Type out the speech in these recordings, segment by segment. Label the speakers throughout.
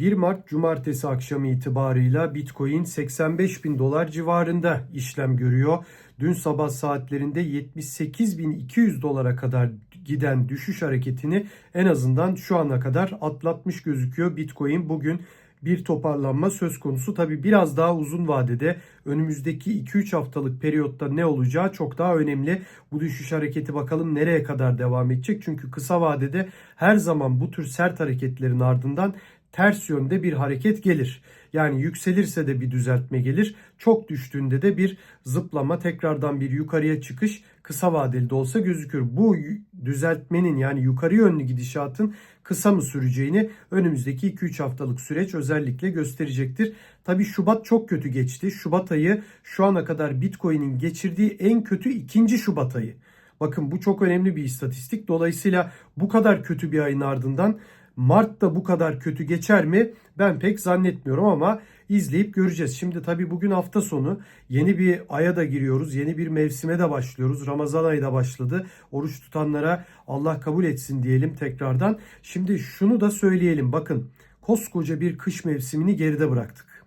Speaker 1: 1 Mart Cumartesi akşamı itibarıyla Bitcoin 85 bin dolar civarında işlem görüyor. Dün sabah saatlerinde 78.200 dolara kadar giden düşüş hareketini en azından şu ana kadar atlatmış gözüküyor. Bitcoin bugün bir toparlanma söz konusu. Tabi biraz daha uzun vadede önümüzdeki 2-3 haftalık periyotta ne olacağı çok daha önemli. Bu düşüş hareketi bakalım nereye kadar devam edecek? Çünkü kısa vadede her zaman bu tür sert hareketlerin ardından ters yönde bir hareket gelir. Yani yükselirse de bir düzeltme gelir. Çok düştüğünde de bir zıplama, tekrardan bir yukarıya çıkış kısa vadeli de olsa gözükür. Bu düzeltmenin yani yukarı yönlü gidişatın kısa mı süreceğini önümüzdeki 2-3 haftalık süreç özellikle gösterecektir. Tabi Şubat çok kötü geçti. Şubat ayı şu ana kadar Bitcoin'in geçirdiği en kötü ikinci Şubat ayı. Bakın bu çok önemli bir istatistik. Dolayısıyla bu kadar kötü bir ayın ardından Mart da bu kadar kötü geçer mi? Ben pek zannetmiyorum ama izleyip göreceğiz. Şimdi tabii bugün hafta sonu yeni bir aya da giriyoruz. Yeni bir mevsime de başlıyoruz. Ramazan ayı da başladı. Oruç tutanlara Allah kabul etsin diyelim tekrardan. Şimdi şunu da söyleyelim. Bakın koskoca bir kış mevsimini geride bıraktık.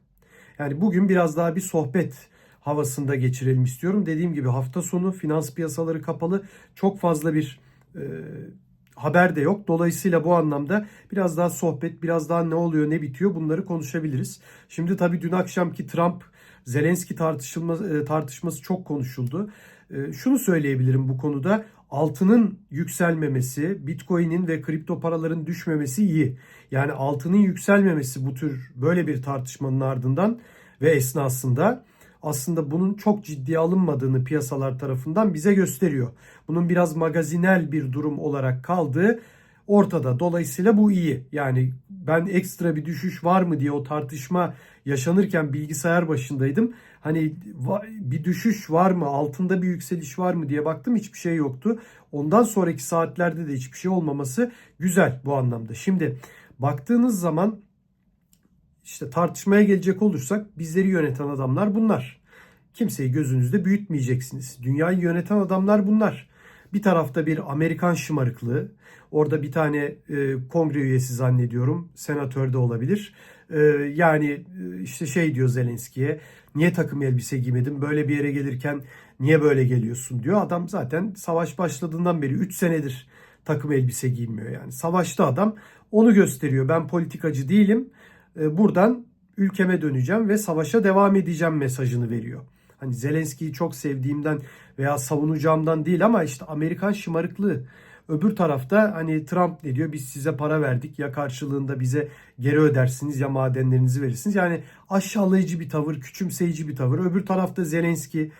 Speaker 1: Yani bugün biraz daha bir sohbet havasında geçirelim istiyorum. Dediğim gibi hafta sonu finans piyasaları kapalı. Çok fazla bir e, haber de yok. Dolayısıyla bu anlamda biraz daha sohbet, biraz daha ne oluyor, ne bitiyor bunları konuşabiliriz. Şimdi tabii dün akşamki Trump Zelenski tartışılma, e, tartışması çok konuşuldu. E, şunu söyleyebilirim bu konuda. Altının yükselmemesi, Bitcoin'in ve kripto paraların düşmemesi iyi. Yani altının yükselmemesi bu tür böyle bir tartışmanın ardından ve esnasında aslında bunun çok ciddiye alınmadığını piyasalar tarafından bize gösteriyor. Bunun biraz magazinel bir durum olarak kaldığı ortada. Dolayısıyla bu iyi. Yani ben ekstra bir düşüş var mı diye o tartışma yaşanırken bilgisayar başındaydım. Hani bir düşüş var mı, altında bir yükseliş var mı diye baktım hiçbir şey yoktu. Ondan sonraki saatlerde de hiçbir şey olmaması güzel bu anlamda. Şimdi baktığınız zaman işte tartışmaya gelecek olursak bizleri yöneten adamlar bunlar. Kimseyi gözünüzde büyütmeyeceksiniz. Dünyayı yöneten adamlar bunlar. Bir tarafta bir Amerikan şımarıklığı. Orada bir tane e, kongre üyesi zannediyorum. Senatör de olabilir. E, yani e, işte şey diyor Zelenski'ye. Niye takım elbise giymedin? Böyle bir yere gelirken niye böyle geliyorsun diyor. Adam zaten savaş başladığından beri 3 senedir takım elbise giymiyor yani. Savaşta adam onu gösteriyor. Ben politikacı değilim. E, buradan ülkeme döneceğim ve savaşa devam edeceğim mesajını veriyor. Hani Zelenski'yi çok sevdiğimden veya savunacağımdan değil ama işte Amerikan şımarıklığı. Öbür tarafta hani Trump ne diyor? Biz size para verdik ya karşılığında bize geri ödersiniz ya madenlerinizi verirsiniz. Yani aşağılayıcı bir tavır, küçümseyici bir tavır. Öbür tarafta Zelenski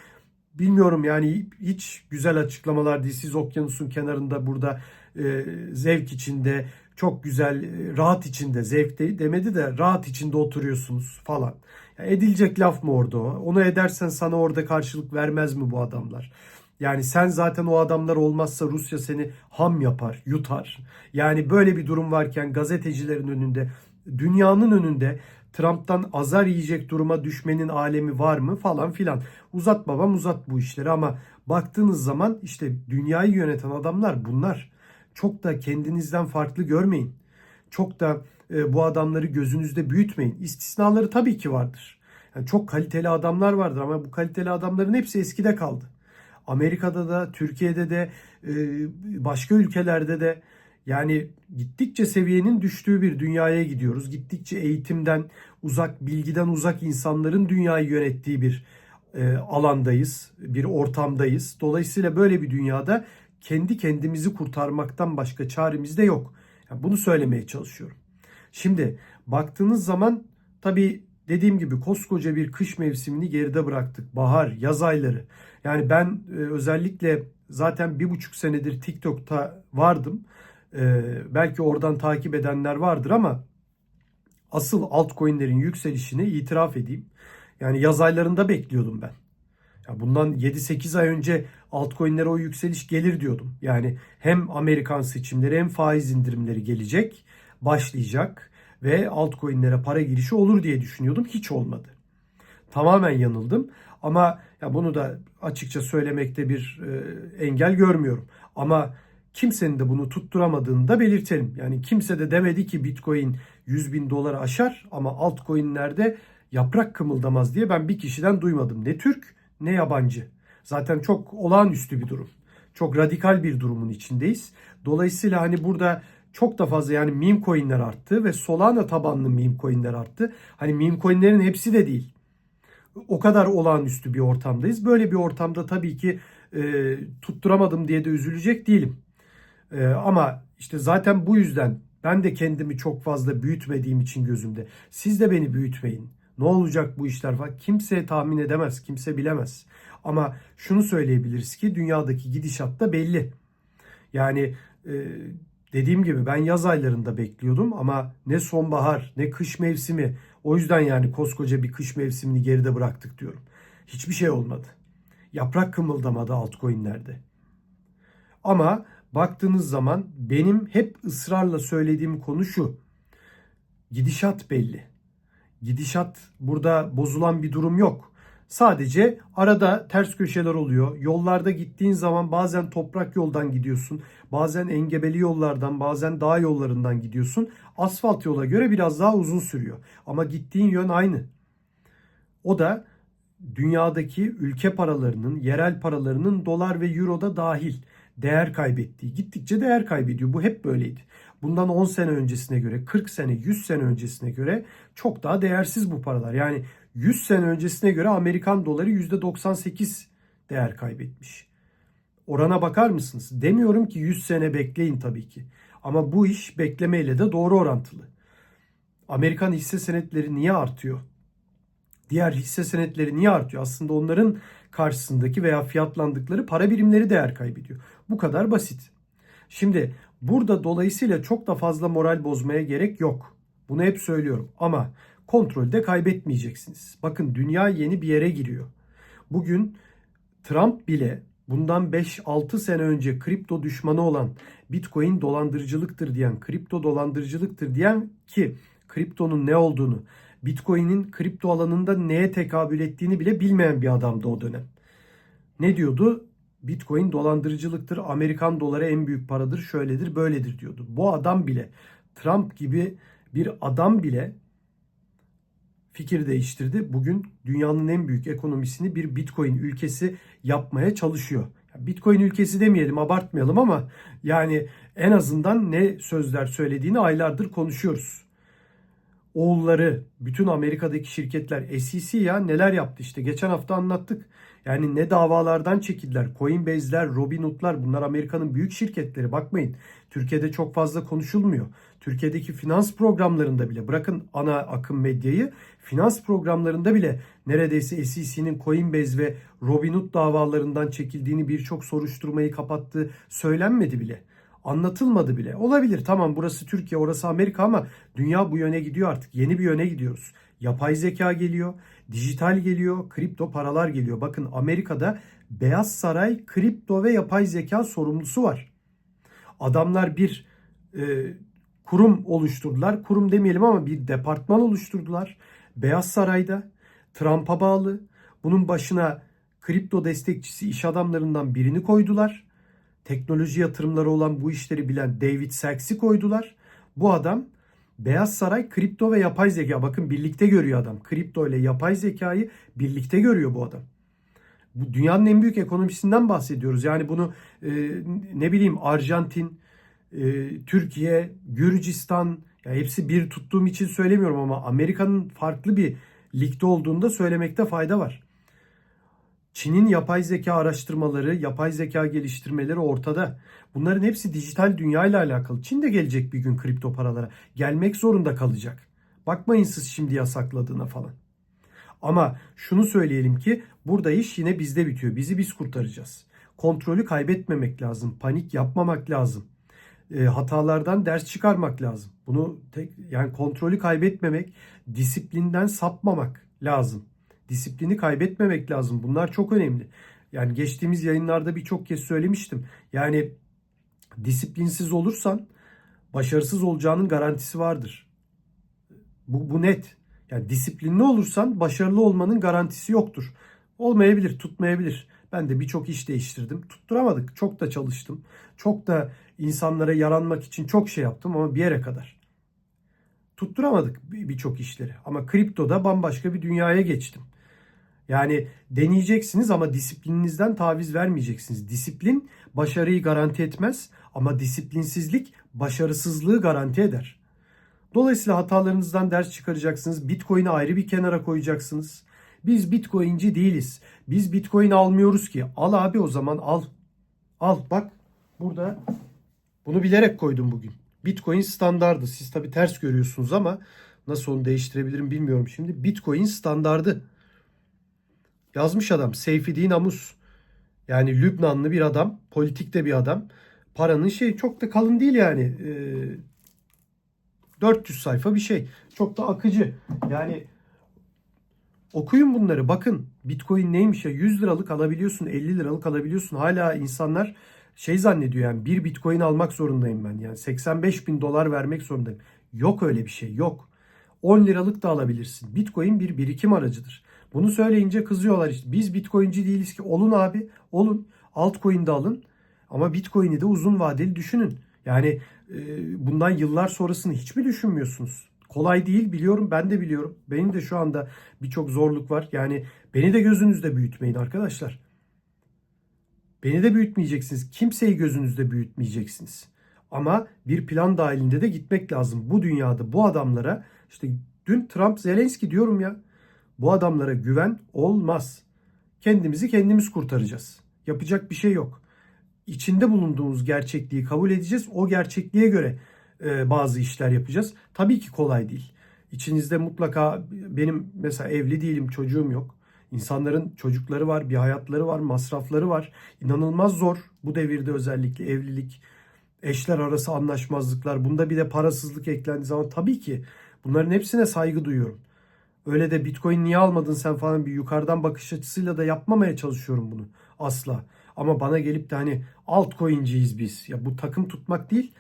Speaker 1: bilmiyorum yani hiç güzel açıklamalar değil. Siz okyanusun kenarında burada e, zevk içinde çok güzel, e, rahat içinde, zevk de, demedi de rahat içinde oturuyorsunuz falan. Ya edilecek laf mı orada o? Onu edersen sana orada karşılık vermez mi bu adamlar? Yani sen zaten o adamlar olmazsa Rusya seni ham yapar, yutar. Yani böyle bir durum varken gazetecilerin önünde, dünyanın önünde Trump'tan azar yiyecek duruma düşmenin alemi var mı falan filan. Uzat babam uzat bu işleri ama baktığınız zaman işte dünyayı yöneten adamlar bunlar. Çok da kendinizden farklı görmeyin. Çok da e, bu adamları gözünüzde büyütmeyin. İstisnaları tabii ki vardır. Yani çok kaliteli adamlar vardır ama bu kaliteli adamların hepsi eskide kaldı. Amerika'da da, Türkiye'de de, e, başka ülkelerde de yani gittikçe seviyenin düştüğü bir dünyaya gidiyoruz. Gittikçe eğitimden uzak, bilgiden uzak insanların dünyayı yönettiği bir e, alandayız, bir ortamdayız. Dolayısıyla böyle bir dünyada kendi kendimizi kurtarmaktan başka çaremiz de yok. Yani bunu söylemeye çalışıyorum. Şimdi baktığınız zaman tabii dediğim gibi koskoca bir kış mevsimini geride bıraktık. Bahar, yaz ayları. Yani ben e, özellikle zaten bir buçuk senedir TikTok'ta vardım. E, belki oradan takip edenler vardır ama asıl altcoin'lerin yükselişini itiraf edeyim. Yani yaz aylarında bekliyordum ben. Ya bundan 7-8 ay önce altcoin'lere o yükseliş gelir diyordum. Yani hem Amerikan seçimleri hem faiz indirimleri gelecek, başlayacak ve altcoin'lere para girişi olur diye düşünüyordum. Hiç olmadı. Tamamen yanıldım ama ya bunu da açıkça söylemekte bir e, engel görmüyorum. Ama kimsenin de bunu tutturamadığını da belirtelim. Yani kimse de demedi ki Bitcoin 100 bin doları aşar ama altcoin'lerde yaprak kımıldamaz diye ben bir kişiden duymadım. Ne Türk ne yabancı. Zaten çok olağanüstü bir durum. Çok radikal bir durumun içindeyiz. Dolayısıyla hani burada çok da fazla yani meme coin'ler arttı ve Solana tabanlı meme coin'ler arttı. Hani meme coin'lerin hepsi de değil. O kadar olağanüstü bir ortamdayız. Böyle bir ortamda tabii ki e, tutturamadım diye de üzülecek değilim. E, ama işte zaten bu yüzden ben de kendimi çok fazla büyütmediğim için gözümde. Siz de beni büyütmeyin. Ne olacak bu işler falan kimse tahmin edemez, kimse bilemez. Ama şunu söyleyebiliriz ki dünyadaki gidişat da belli. Yani e, dediğim gibi ben yaz aylarında bekliyordum ama ne sonbahar ne kış mevsimi. O yüzden yani koskoca bir kış mevsimini geride bıraktık diyorum. Hiçbir şey olmadı. Yaprak kımıldamadı altcoin'lerde. Ama baktığınız zaman benim hep ısrarla söylediğim konu şu. Gidişat belli. Gidişat burada bozulan bir durum yok. Sadece arada ters köşeler oluyor. Yollarda gittiğin zaman bazen toprak yoldan gidiyorsun. Bazen engebeli yollardan, bazen dağ yollarından gidiyorsun. Asfalt yola göre biraz daha uzun sürüyor. Ama gittiğin yön aynı. O da dünyadaki ülke paralarının, yerel paralarının dolar ve euroda dahil değer kaybettiği, gittikçe değer kaybediyor. Bu hep böyleydi. Bundan 10 sene öncesine göre, 40 sene, 100 sene öncesine göre çok daha değersiz bu paralar. Yani 100 sene öncesine göre Amerikan doları %98 değer kaybetmiş. Orana bakar mısınız? Demiyorum ki 100 sene bekleyin tabii ki. Ama bu iş beklemeyle de doğru orantılı. Amerikan hisse senetleri niye artıyor? Diğer hisse senetleri niye artıyor? Aslında onların karşısındaki veya fiyatlandıkları para birimleri değer kaybediyor. Bu kadar basit. Şimdi burada dolayısıyla çok da fazla moral bozmaya gerek yok. Bunu hep söylüyorum ama kontrolü de kaybetmeyeceksiniz. Bakın dünya yeni bir yere giriyor. Bugün Trump bile bundan 5-6 sene önce kripto düşmanı olan Bitcoin dolandırıcılıktır diyen, kripto dolandırıcılıktır diyen ki kriptonun ne olduğunu, Bitcoin'in kripto alanında neye tekabül ettiğini bile bilmeyen bir adamdı o dönem. Ne diyordu? Bitcoin dolandırıcılıktır, Amerikan doları en büyük paradır, şöyledir, böyledir diyordu. Bu adam bile, Trump gibi bir adam bile fikir değiştirdi. Bugün dünyanın en büyük ekonomisini bir Bitcoin ülkesi yapmaya çalışıyor. Bitcoin ülkesi demeyelim, abartmayalım ama yani en azından ne sözler söylediğini aylardır konuşuyoruz. Oğulları, bütün Amerika'daki şirketler, SEC ya neler yaptı işte. Geçen hafta anlattık. Yani ne davalardan çekildiler. Coinbase'ler, Robinhood'lar bunlar Amerika'nın büyük şirketleri. Bakmayın Türkiye'de çok fazla konuşulmuyor. Türkiye'deki finans programlarında bile bırakın ana akım medyayı finans programlarında bile neredeyse SEC'nin Coinbase ve Robinhood davalarından çekildiğini birçok soruşturmayı kapattığı söylenmedi bile. Anlatılmadı bile. Olabilir tamam burası Türkiye orası Amerika ama dünya bu yöne gidiyor artık. Yeni bir yöne gidiyoruz. Yapay zeka geliyor, dijital geliyor, kripto paralar geliyor. Bakın Amerika'da Beyaz Saray kripto ve yapay zeka sorumlusu var. Adamlar bir e, kurum oluşturdular. Kurum demeyelim ama bir departman oluşturdular. Beyaz Saray'da Trump'a bağlı. Bunun başına kripto destekçisi iş adamlarından birini koydular. Teknoloji yatırımları olan bu işleri bilen David Sacks'i koydular. Bu adam Beyaz Saray kripto ve yapay zeka bakın birlikte görüyor adam. Kripto ile yapay zekayı birlikte görüyor bu adam. Bu dünyanın en büyük ekonomisinden bahsediyoruz. Yani bunu e, ne bileyim Arjantin, e, Türkiye, Gürcistan ya hepsi bir tuttuğum için söylemiyorum ama Amerika'nın farklı bir ligde olduğunu da söylemekte fayda var. Çin'in yapay zeka araştırmaları, yapay zeka geliştirmeleri ortada. Bunların hepsi dijital dünya ile alakalı. Çin de gelecek bir gün kripto paralara. Gelmek zorunda kalacak. Bakmayın siz şimdi yasakladığına falan. Ama şunu söyleyelim ki burada iş yine bizde bitiyor. Bizi biz kurtaracağız. Kontrolü kaybetmemek lazım. Panik yapmamak lazım. E, hatalardan ders çıkarmak lazım. Bunu tek yani kontrolü kaybetmemek, disiplinden sapmamak lazım. Disiplini kaybetmemek lazım. Bunlar çok önemli. Yani geçtiğimiz yayınlarda birçok kez söylemiştim. Yani disiplinsiz olursan başarısız olacağının garantisi vardır. Bu, bu net. Yani disiplinli olursan başarılı olmanın garantisi yoktur. Olmayabilir, tutmayabilir. Ben de birçok iş değiştirdim. Tutturamadık. Çok da çalıştım. Çok da insanlara yaranmak için çok şey yaptım ama bir yere kadar. Tutturamadık bir- birçok işleri. Ama kriptoda bambaşka bir dünyaya geçtim. Yani deneyeceksiniz ama disiplininizden taviz vermeyeceksiniz. Disiplin başarıyı garanti etmez ama disiplinsizlik başarısızlığı garanti eder. Dolayısıyla hatalarınızdan ders çıkaracaksınız. Bitcoin'i ayrı bir kenara koyacaksınız. Biz Bitcoin'ci değiliz. Biz Bitcoin almıyoruz ki. Al abi o zaman al. Al bak burada bunu bilerek koydum bugün. Bitcoin standardı. Siz tabi ters görüyorsunuz ama nasıl onu değiştirebilirim bilmiyorum şimdi. Bitcoin standardı. Yazmış adam Seyfettin Amus. Yani Lübnanlı bir adam, politikte bir adam. Paranın şey çok da kalın değil yani. Ee, 400 sayfa bir şey. Çok da akıcı. Yani okuyun bunları. Bakın Bitcoin neymiş ya 100 liralık alabiliyorsun, 50 liralık alabiliyorsun. Hala insanlar şey zannediyor yani bir Bitcoin almak zorundayım ben. Yani 85 bin dolar vermek zorundayım. Yok öyle bir şey yok. 10 liralık da alabilirsin. Bitcoin bir birikim aracıdır. Bunu söyleyince kızıyorlar işte. Biz Bitcoin'ci değiliz ki. Olun abi, olun. Altcoin de alın. Ama Bitcoin'i de uzun vadeli düşünün. Yani e, bundan yıllar sonrasını hiç mi düşünmüyorsunuz? Kolay değil biliyorum ben de biliyorum. Benim de şu anda birçok zorluk var. Yani beni de gözünüzde büyütmeyin arkadaşlar. Beni de büyütmeyeceksiniz. Kimseyi gözünüzde büyütmeyeceksiniz. Ama bir plan dahilinde de gitmek lazım. Bu dünyada bu adamlara işte dün Trump Zelenski diyorum ya. Bu adamlara güven olmaz. Kendimizi kendimiz kurtaracağız. Yapacak bir şey yok. İçinde bulunduğumuz gerçekliği kabul edeceğiz. O gerçekliğe göre e, bazı işler yapacağız. Tabii ki kolay değil. İçinizde mutlaka benim mesela evli değilim, çocuğum yok. İnsanların çocukları var, bir hayatları var, masrafları var. İnanılmaz zor bu devirde özellikle evlilik, eşler arası anlaşmazlıklar. Bunda bir de parasızlık eklendiği zaman tabii ki bunların hepsine saygı duyuyorum. Öyle de Bitcoin niye almadın sen falan bir yukarıdan bakış açısıyla da yapmamaya çalışıyorum bunu. Asla. Ama bana gelip de hani altcoin'ciyiz biz. Ya bu takım tutmak değil.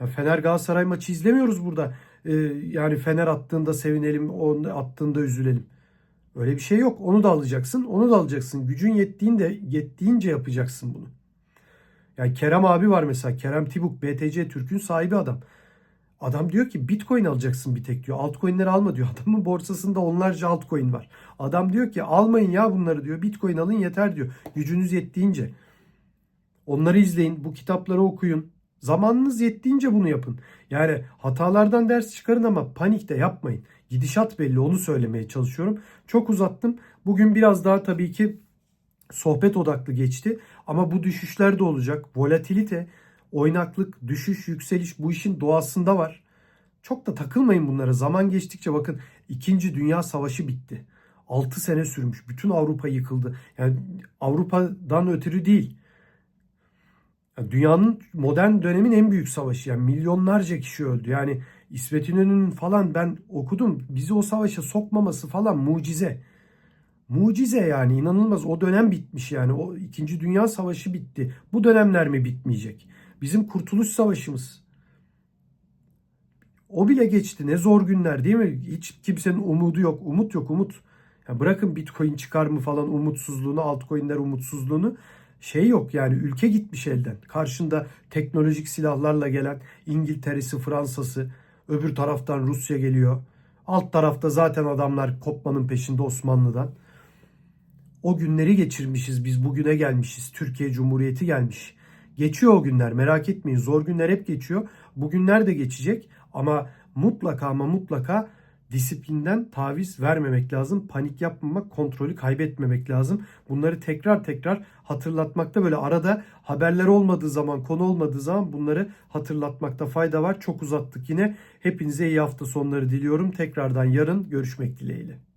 Speaker 1: Ya Fener Galatasaray maçı izlemiyoruz burada. Ee, yani Fener attığında sevinelim, onu attığında üzülelim. Öyle bir şey yok. Onu da alacaksın, onu da alacaksın. Gücün yettiğinde, yettiğince yapacaksın bunu. Yani Kerem abi var mesela. Kerem Tibuk, BTC Türk'ün sahibi adam. Adam diyor ki Bitcoin alacaksın bir tek diyor. Altcoin'leri alma diyor. Adamın borsasında onlarca altcoin var. Adam diyor ki almayın ya bunları diyor. Bitcoin alın yeter diyor. Gücünüz yettiğince. Onları izleyin. Bu kitapları okuyun. Zamanınız yettiğince bunu yapın. Yani hatalardan ders çıkarın ama panik de yapmayın. Gidişat belli onu söylemeye çalışıyorum. Çok uzattım. Bugün biraz daha tabii ki sohbet odaklı geçti. Ama bu düşüşler de olacak. Volatilite, oynaklık, düşüş, yükseliş bu işin doğasında var. Çok da takılmayın bunlara. Zaman geçtikçe bakın 2. Dünya Savaşı bitti. 6 sene sürmüş. Bütün Avrupa yıkıldı. Yani Avrupa'dan ötürü değil. Yani dünyanın modern dönemin en büyük savaşı. Yani milyonlarca kişi öldü. Yani İsmet İnönü'nün falan ben okudum. Bizi o savaşa sokmaması falan mucize. Mucize yani inanılmaz. O dönem bitmiş yani. O 2. Dünya Savaşı bitti. Bu dönemler mi bitmeyecek? Bizim Kurtuluş Savaşımız. O bile geçti. Ne zor günler değil mi? Hiç kimsenin umudu yok. Umut yok umut. Ya bırakın Bitcoin çıkar mı falan umutsuzluğunu, altcoin'ler umutsuzluğunu. Şey yok yani ülke gitmiş elden. Karşında teknolojik silahlarla gelen İngiltere'si, Fransa'sı, öbür taraftan Rusya geliyor. Alt tarafta zaten adamlar kopmanın peşinde Osmanlı'dan. O günleri geçirmişiz biz bugüne gelmişiz. Türkiye Cumhuriyeti gelmiş. Geçiyor o günler merak etmeyin. Zor günler hep geçiyor. Bugünler de geçecek ama mutlaka ama mutlaka disiplinden taviz vermemek lazım. Panik yapmamak, kontrolü kaybetmemek lazım. Bunları tekrar tekrar hatırlatmakta böyle arada haberler olmadığı zaman, konu olmadığı zaman bunları hatırlatmakta fayda var. Çok uzattık yine. Hepinize iyi hafta sonları diliyorum. Tekrardan yarın görüşmek dileğiyle.